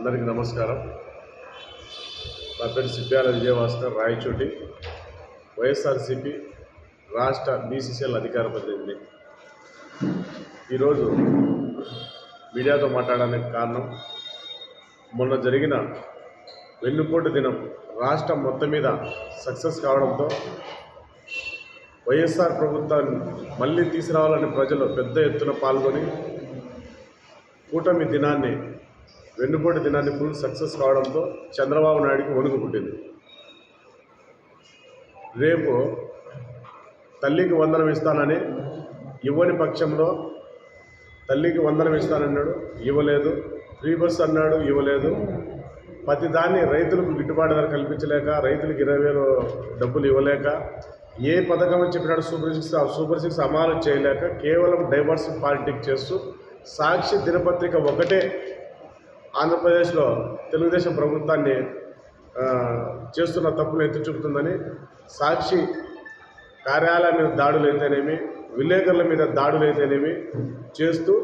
అందరికీ నమస్కారం. నా పేరు సిద్ధాల విజయభాస్కర్ రాయచోటి. వైఎస్ఆర్సిపి రాష్ట్ర బీసీసీఎల్ అధికార ప్రతినిధి. ఈరోజు మీడియాతో మాట్లాడడానికి కారణం మొన్న జరిగిన వెన్నుపోటు దినం రాష్ట్రం మొత్తం మీద సక్సెస్ కావడంతో వైఎస్ఆర్ ప్రభుత్వాన్ని మళ్ళీ తీసుకురావాలని ప్రజలు పెద్ద ఎత్తున పాల్గొని కూటమి దినాన్ని వెన్నుపోటు దినాన్ని ఫుల్ సక్సెస్ కావడంతో చంద్రబాబు నాయుడికి వణుకు పుట్టింది. రేపు తల్లికి వందనం ఇస్తానని ఇవ్వని పక్షంలో తల్లికి వందనం ఇస్తానన్నాడు ఇవ్వలేదు. ఫ్రీ బస్ అన్నాడు ఇవ్వలేదు. ప్రతి దాన్ని రైతులకు గిట్టుబాటు ధర కల్పించలేక రైతులకు ఇరవై వేలు డబ్బులు ఇవ్వలేక ఏ పథకం చెప్పినాడు సూపర్ సిక్స్ సూపర్ సిక్స్ అమలు చేయలేక కేవలం డైవర్సిటీ పాలిటిక్స్ చేస్తూ సాక్షి దినపత్రిక ఒకటే ఆంధ్రప్రదేశ్లో తెలుగుదేశం ప్రభుత్వాన్ని చేస్తున్న తప్పులు ఎత్తి చూపుతుందని సాక్షి కార్యాలయం మీద దాడులు అయితేనేమి విలేకరుల మీద దాడులు అయితేనేమి చేస్తూ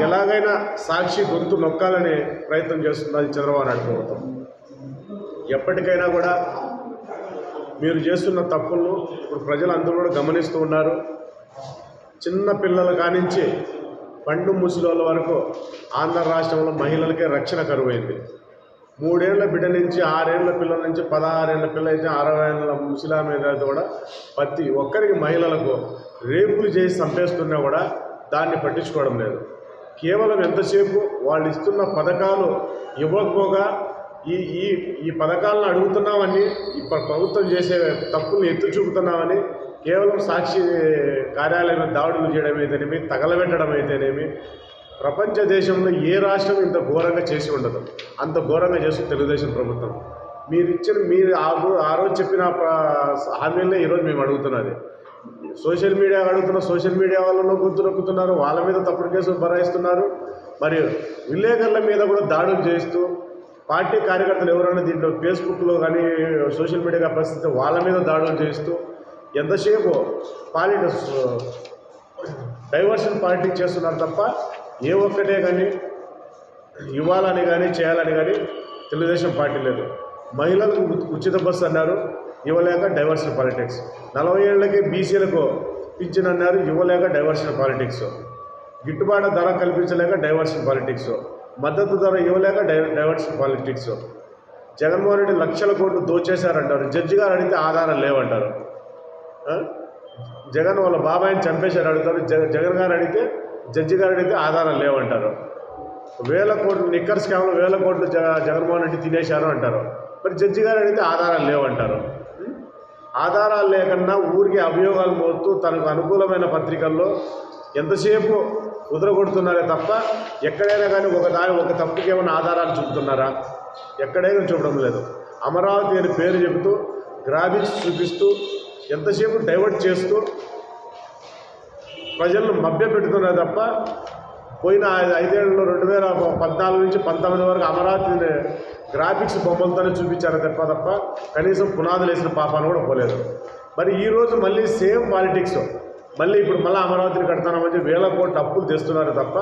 ఎలాగైనా సాక్షి గొంతు నొక్కాలని ప్రయత్నం చేస్తున్నది చంద్రబాబు నాయుడు ప్రభుత్వం. ఎప్పటికైనా కూడా మీరు చేస్తున్న తప్పులను ఇప్పుడు ప్రజలందరూ కూడా గమనిస్తూ ఉన్నారు. చిన్న పిల్లల కానించి పండు ముసలోళ్ళ వరకు ఆంధ్ర రాష్ట్రంలో మహిళలకే రక్షణ కరువైంది. మూడేళ్ళ బిడ్డ నుంచి ఆరేళ్ళ పిల్లల నుంచి పదహారేళ్ళ పిల్లల నుంచి అరవై ఏళ్ళ ముసలా కూడా ప్రతి ఒక్కరికి మహిళలకు రేపులు చేసి చంపేస్తున్నా కూడా దాన్ని పట్టించుకోవడం లేదు. కేవలం ఎంతసేపు వాళ్ళు ఇస్తున్న పథకాలు ఇవ్వకపోగా ఈ ఈ ఈ పథకాలను అడుగుతున్నామని ఈ ప్రభుత్వం చేసే తప్పులు ఎత్తు చూపుతున్నామని కేవలం సాక్షి కార్యాలయం దాడులు చేయడం అయితేనేమి తగలబెట్టడం అయితేనేమి ప్రపంచ దేశంలో ఏ రాష్ట్రం ఇంత ఘోరంగా చేసి ఉండదు. అంత ఘోరంగా చేస్తుంది తెలుగుదేశం ప్రభుత్వం. మీరు ఇచ్చిన మీరు ఆ ఆ రోజు చెప్పిన హామీలనే ఈరోజు మేము అడుగుతున్నది. సోషల్ మీడియా అడుగుతున్న సోషల్ మీడియా వాళ్ళలో గుర్తు నొక్కుతున్నారు వాళ్ళ మీద తప్పుడు కేసులు బరాయిస్తున్నారు. మరియు విలేకరుల మీద కూడా దాడులు చేస్తూ పార్టీ కార్యకర్తలు ఎవరైనా దీంట్లో ఫేస్బుక్లో కానీ సోషల్ మీడియా పరిస్థితి వాళ్ళ మీద దాడులు చేస్తూ ఎంతసేపు పాలిటిక్స్ డైవర్షన్ పాలిటిక్స్ చేస్తున్నారు తప్ప ఏ ఒక్కటే కానీ ఇవ్వాలని కానీ చేయాలని కానీ తెలుగుదేశం పార్టీ లేదు. మహిళలకు ఉచిత బస్సు అన్నారు ఇవ్వలేక డైవర్షన్ పాలిటిక్స్. నలభై ఏళ్ళకి బీసీలకు పింఛన్ అన్నారు ఇవ్వలేక డైవర్షన్ పాలిటిక్స్. గిట్టుబాటు ధర కల్పించలేక డైవర్షన్ పాలిటిక్స్. మద్దతు ధర ఇవ్వలేక డై డైవర్షన్ పాలిటిక్స్. జగన్మోహన్ రెడ్డి లక్షల కోట్లు దోచేశారంటారు. జడ్జి గారు అడిగితే ఆధారం లేవంటారు. జగన్ వాళ్ళ బాబాయిని చంపేశారు అడుగుతారు. జగ జగన్ గారు అడిగితే జడ్జి గారు అడిగితే ఆధారాలు లేవంటారు. వేల కోట్లు నిక్కర్ స్కామ్లో వేల కోట్లు జ జగన్మోహన్ రెడ్డి తినేశారు అంటారు. మరి జడ్జి గారు అడిగితే ఆధారాలు లేవంటారు. ఆధారాలు లేకుండా ఊరికి అభియోగాలు మోస్తూ తనకు అనుకూలమైన పత్రికల్లో ఎంతసేపు కుదరగొడుతున్నారే తప్ప ఎక్కడైనా కానీ ఒక దాని ఒక తప్పుకి ఏమైనా ఆధారాలు చూపుతున్నారా? ఎక్కడైనా చూపడం లేదు. అమరావతి అని పేరు చెబుతూ గ్రాఫిక్స్ చూపిస్తూ ఎంతసేపు డైవర్ట్ చేస్తూ ప్రజలను మభ్య పెడుతున్నారు తప్ప పోయిన ఐదేళ్ళలో ఐదేళ్ళలో రెండు వేల పద్నాలుగు నుంచి పంతొమ్మిది వరకు అమరావతిని గ్రాఫిక్స్ బొమ్మలతోనే చూపించారు తప్ప తప్ప కనీసం పునాదులు వేసిన పాపాలు కూడా పోలేదు. మరి ఈరోజు మళ్ళీ సేమ్ పాలిటిక్స్ మళ్ళీ ఇప్పుడు మళ్ళీ అమరావతిని కడతామని చెప్పి వేల కోట్ల అప్పులు తెస్తున్నారు తప్ప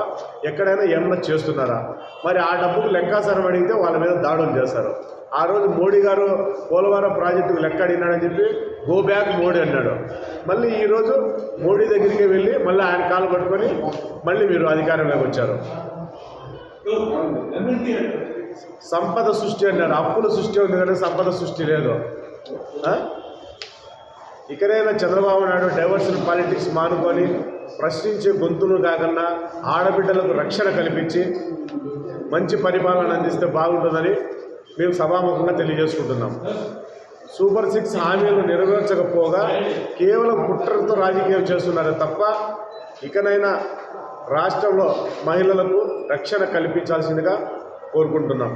ఎక్కడైనా ఏమన్నా చేస్తున్నారా? మరి ఆ డబ్బుకు లెక్కాసారం అడిగితే వాళ్ళ మీద దాడులు చేస్తారు. ఆ రోజు మోడీ గారు పోలవరం ప్రాజెక్టుకు లెక్క అడిగినాడని చెప్పి గో బ్యాక్ మోడీ అన్నాడు. మళ్ళీ ఈరోజు మోడీ దగ్గరికి వెళ్ళి మళ్ళీ ఆయన కాలు పట్టుకొని మళ్ళీ మీరు అధికారంలోకి వచ్చారు. సంపద సృష్టి అన్నారు. అప్పుల సృష్టి ఉంది కానీ సంపద సృష్టి లేదు. ఇకనైనా చంద్రబాబు నాయుడు డైవర్షన్ పాలిటిక్స్ మానుకొని ప్రశ్నించే గొంతును కాకుండా ఆడబిడ్డలకు రక్షణ కల్పించి మంచి పరిపాలన అందిస్తే బాగుంటుందని మేము సభాముఖంగా తెలియజేసుకుంటున్నాం. సూపర్ సిక్స్ హామీలు నెరవేర్చకపోగా కేవలం కుట్రతో రాజకీయం చేస్తున్నారు తప్ప ఇకనైనా రాష్ట్రంలో మహిళలకు రక్షణ కల్పించాల్సిందిగా కోరుకుంటున్నాం.